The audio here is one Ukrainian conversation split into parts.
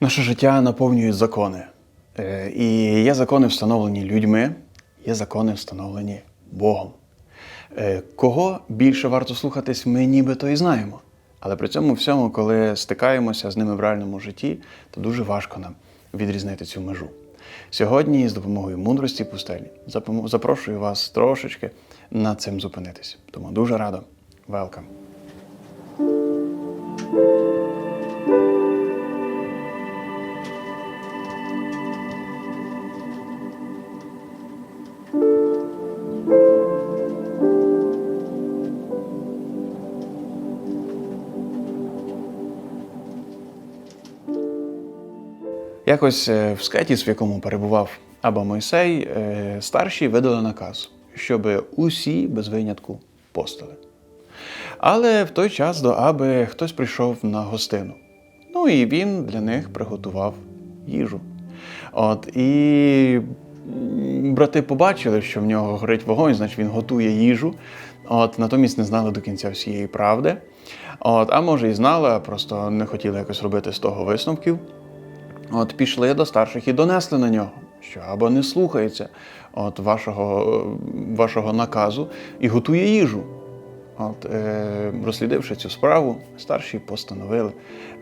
Наше життя наповнюють закони. Е, І є закони, встановлені людьми, є закони, встановлені Богом. Е, Кого більше варто слухатись, ми нібито і знаємо. Але при цьому всьому, коли стикаємося з ними в реальному житті, то дуже важко нам відрізнити цю межу. Сьогодні, з допомогою мудрості пустелі, запрошую вас трошечки над цим зупинитись. Тому дуже радо. Welcome. Якось е, в скетіс, в якому перебував Аба Мойсей, е, старші видали наказ, щоб усі без винятку постили. Але в той час до Аби хтось прийшов на гостину. Ну і він для них приготував їжу. От, і брати побачили, що в нього горить вогонь, значить він готує їжу. От, натомість не знали до кінця всієї правди. От, а може і знали, просто не хотіли якось робити з того висновків. От пішли до старших і донесли на нього, що або не слухається от вашого, вашого наказу і готує їжу. От, е, розслідивши цю справу, старші постановили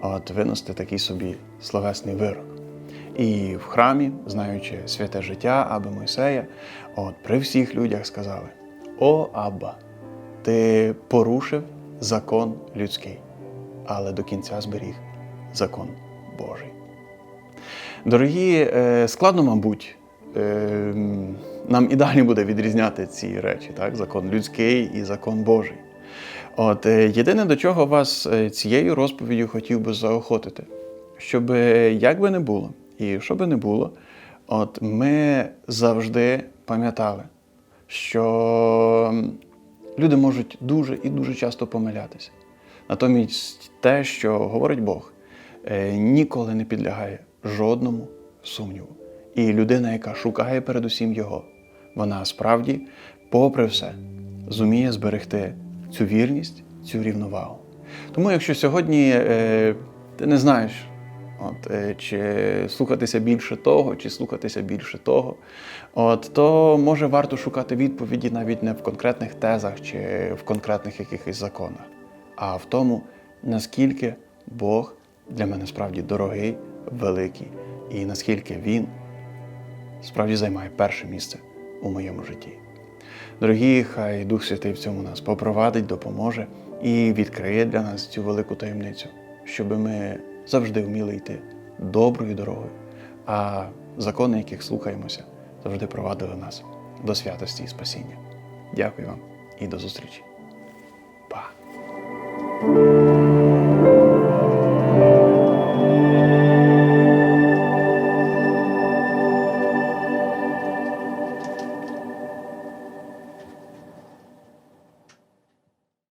от, винести такий собі словесний вирок. І в храмі, знаючи святе життя Аби Мойсея, от, при всіх людях сказали: О Абба, ти порушив закон людський, але до кінця зберіг закон Божий. Дорогі, е, складно, мабуть, е, нам і далі буде відрізняти ці речі, так? закон людський і закон Божий. От, е, єдине, до чого вас цією розповіддю хотів би заохотити, щоб як би не було, і що би не було, от ми завжди пам'ятали, що люди можуть дуже і дуже часто помилятися. Натомість те, що говорить Бог, ніколи не підлягає жодному сумніву. І людина, яка шукає передусім його, вона справді, попри все, зуміє зберегти цю вірність, цю рівновагу. Тому, якщо сьогодні е, ти не знаєш, от, е, чи слухатися більше того, чи слухатися більше того, от, то може варто шукати відповіді навіть не в конкретних тезах чи в конкретних якихось законах, а в тому, наскільки Бог для мене справді дорогий, великий, і наскільки Він справді займає перше місце у моєму житті. Дорогі, хай Дух Святий в цьому нас попровадить, допоможе і відкриє для нас цю велику таємницю, щоб ми завжди вміли йти доброю дорогою, а закони, яких слухаємося, завжди провадили нас до святості і спасіння. Дякую вам і до зустрічі. Па!